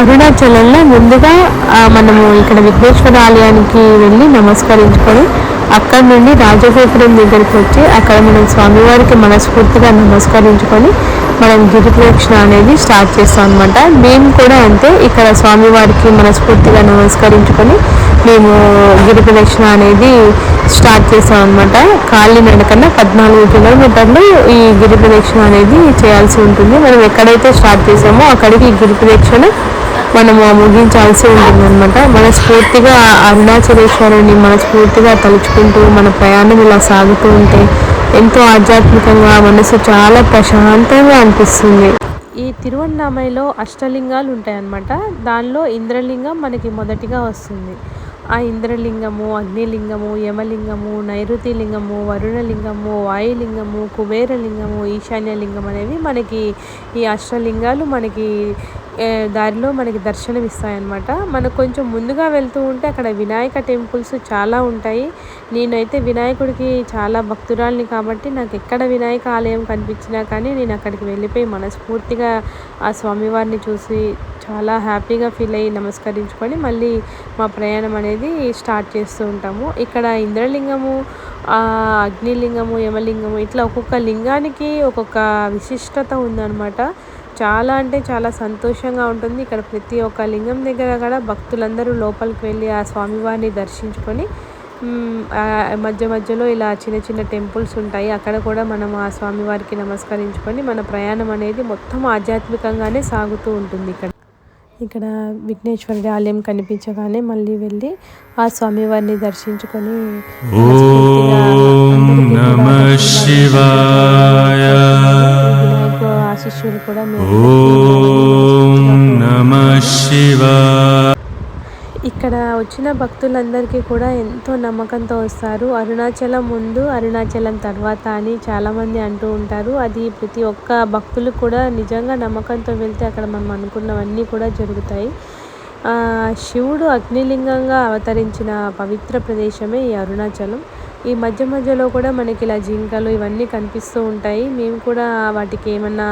అరుణాచలంలో ముందుగా మనము ఇక్కడ విఘ్నేశ్వర ఆలయానికి వెళ్ళి నమస్కరించుకొని అక్కడ నుండి రాజగోపురం దగ్గరికి వచ్చి అక్కడ మనం స్వామివారికి మనస్ఫూర్తిగా నమస్కరించుకొని మనం గిరి ప్రదక్షిణ అనేది స్టార్ట్ చేస్తాం అనమాట మేము కూడా అంతే ఇక్కడ స్వామివారికి మనస్ఫూర్తిగా నమస్కరించుకొని మేము గిరి ప్రదక్షిణ అనేది స్టార్ట్ చేస్తాం అనమాట కాలినడకన పద్నాలుగు కిలోమీటర్లు ఈ గిరి ప్రదక్షిణ అనేది చేయాల్సి ఉంటుంది. మనం ఎక్కడైతే స్టార్ట్ చేసామో అక్కడికి ఈ గిరి ప్రదక్షిణ మనం ముగించాల్సి ఉంటుంది అనమాట మనస్ఫూర్తిగా అరుణాచలేశ్వరుని మనస్ఫూర్తిగా తలుచుకుంటూ మన ప్రయాణం ఇలా సాగుతూ ఉంటే ఎంతో ఆధ్యాత్మికంగా మనసు చాలా ప్రశాంతంగా అనిపిస్తుంది. ఈ తిరువన్నామయ్యలో అష్టలింగాలు ఉంటాయన్నమాట దానిలో ఇంద్రలింగం మనకి మొదటిగా వస్తుంది. ఆ ఇంద్రలింగము అగ్నిలింగము యమలింగము నైరుతి లింగము వరుణలింగము వాయులింగము కుబేరలింగము ఈశాన్యలింగం అనేవి మనకి ఈ అష్టలింగాలు మనకి దారిలో మనకి దర్శనం ఇస్తాయన్నమాట. మనకు కొంచెం ముందుగా వెళ్తూ ఉంటే అక్కడ వినాయక టెంపుల్స్ చాలా ఉంటాయి. నేనైతే వినాయకుడికి చాలా భక్తురాలిని కాబట్టి నాకు ఎక్కడ వినాయక ఆలయం కనిపించినా కానీ నేను అక్కడికి వెళ్ళిపోయి మనస్ఫూర్తిగా ఆ స్వామివారిని చూసి చాలా హ్యాపీగా ఫీల్ అయ్యి నమస్కరించుకొని మళ్ళీ మా ప్రయాణం అనేది స్టార్ట్ చేస్తూ ఉంటాము. ఇక్కడ ఇంద్రలింగము అగ్నిలింగము యమలింగము ఇట్లా ఒక్కొక్క లింగానికి ఒక్కొక్క విశిష్టత ఉందన్నమాట. చాలా అంటే చాలా సంతోషంగా ఉంటుంది. ఇక్కడ ప్రతి ఒక్క లింగం దగ్గర కూడా భక్తులందరూ లోపలికి వెళ్ళి ఆ స్వామివారిని దర్శించుకొని మధ్య మధ్యలో ఇలా చిన్న చిన్న టెంపుల్స్ ఉంటాయి. అక్కడ కూడా మనం ఆ స్వామివారికి నమస్కరించుకొని మన ప్రయాణం అనేది మొత్తం ఆధ్యాత్మికంగానే సాగుతూ ఉంటుంది ఇక్కడ. ఇక్కడ విఘ్నేశ్వరుడి ఆలయం కనిపించగానే మళ్ళీ వెళ్ళి ఆ స్వామివారిని దర్శించుకొని శివాయ. కూడా ఓం నమ శివాయ. ఇక్కడ వచ్చిన భక్తులందరికీ కూడా ఎంతో నమ్మకంతో వస్తారు. అరుణాచలం ముందు అరుణాచలం తర్వాత అని చాలామంది అంటూ ఉంటారు. అది ప్రతి ఒక్క భక్తులు కూడా నిజంగా నమ్మకంతో వెళ్తే అక్కడ మనం అనుకున్నవన్నీ కూడా జరుగుతాయి. శివుడు అగ్నిలింగంగా అవతరించిన పవిత్ర ప్రదేశమే ఈ అరుణాచలం. ఈ మధ్య మధ్యలో కూడా మనకి ఇలా జింకలు ఇవన్నీ కనిపిస్తూ ఉంటాయి. మేము కూడా వాటికి ఏమన్నా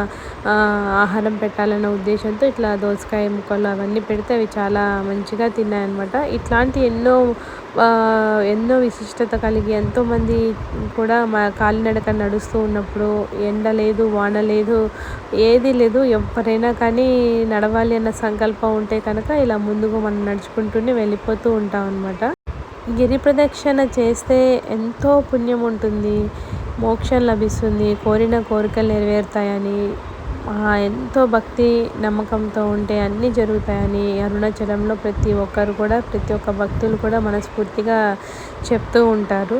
ఆహారం పెట్టాలన్న ఉద్దేశంతో ఇట్లా దోసకాయ ముక్కలు అవన్నీ పెడితే అవి చాలా మంచిగా తిన్నాయన్నమాట. ఇట్లాంటి ఎన్నో ఎన్నో విశిష్టత కలిగి ఎంతోమంది కూడా మా కాలినడక నడుస్తూ ఉన్నప్పుడు ఎండ లేదు వాన లేదు ఏది లేదు ఎవరైనా కానీ నడవాలి అన్న సంకల్పం ఉంటే కనుక ఇలా ముందుకు మనం నడుచుకుంటూనే వెళ్ళిపోతూ ఉంటాం అనమాట గిరి ప్రదక్షిణ చేస్తే ఎంతో పుణ్యం ఉంటుంది మోక్షం లభిస్తుంది. కోరిన కోరికలు నెరవేరుతాయని ఎంతో భక్తి నమ్మకంతో ఉంటే అన్నీ జరుగుతాయని అరుణాచలంలో ప్రతి ఒక్కరు కూడా ప్రతి ఒక్క భక్తులు కూడా మనస్ఫూర్తిగా చెప్తూ ఉంటారు.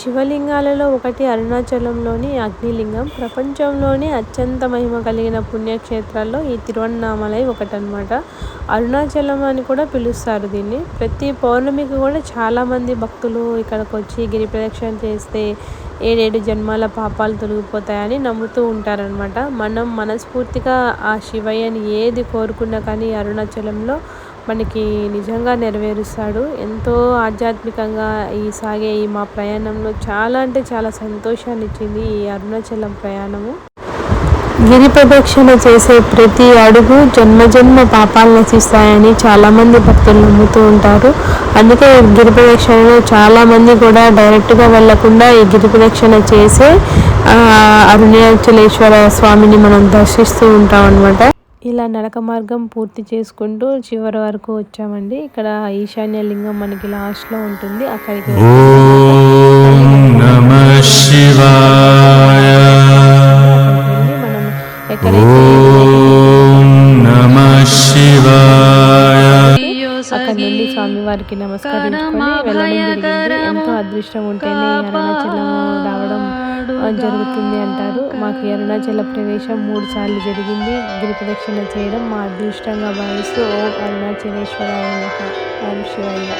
శివలింగాలలో ఒకటి అరుణాచలంలోని అగ్నిలింగం. ప్రపంచంలోనే అత్యంత మహిమ కలిగిన పుణ్యక్షేత్రాల్లో ఈ తిరువన్నామలై ఒకటనమాట అరుణాచలం అని కూడా పిలుస్తారు దీన్ని. ప్రతి పౌర్ణమికి కూడా చాలామంది భక్తులు ఇక్కడికి వచ్చి గిరి ప్రదక్షిణ చేస్తే ఏడేడు జన్మాల పాపాలు తొలగిపోతాయని నమ్ముతూ ఉంటారనమాట మనం మనస్ఫూర్తిగా ఆ శివయ్యని ఏది కోరుకున్నా కానీ అరుణాచలంలో మనకి నిజంగా నెరవేరుస్తాడు. ఎంతో ఆధ్యాత్మికంగా ఈ సాగే ఈ మా ప్రయాణంలో చాలా అంటే చాలా సంతోషాన్ని ఇచ్చింది ఈ అరుణాచలం ప్రయాణము. గిరి ప్రదక్షిణ చేసే ప్రతి అడుగు జన్మ జన్మ పాపాలు నశిస్తాయని చాలామంది భక్తులు నమ్ముతూ ఉంటారు. అందుకే గిరి ప్రదక్షిణలో చాలామంది కూడా డైరెక్ట్గా వెళ్ళకుండా ఈ గిరి ప్రదక్షిణ చేసే అరుణాచలేశ్వర స్వామిని మనం దర్శిస్తూ ఉంటాం అనమాట ఇలా నడక మార్గం పూర్తి చేసుకుంటూ చివరి వరకు వచ్చామండి. ఇక్కడ ఈశాన్య లింగం మనకి లాస్ట్లో ఉంటుంది. అక్కడికి మనం ఎక్కడైతే అక్కడ నుండి స్వామివారికి నమస్కరించుకొని వెళ్ళడం జరిగింది ఎంతో అదృష్టం ఉంటేనే అరుణాచలం రావడం జరుగుతుంది అంటారు. మాకు అరుణాచల ప్రవేశం మూడు సార్లు జరిగింది. గిరి ప్రదక్షిణ చేయడం మా అదృష్టంగా భావిస్తూ ఓం అరుణాచలేశ్వరాయ నమః. ఓం శివయ్య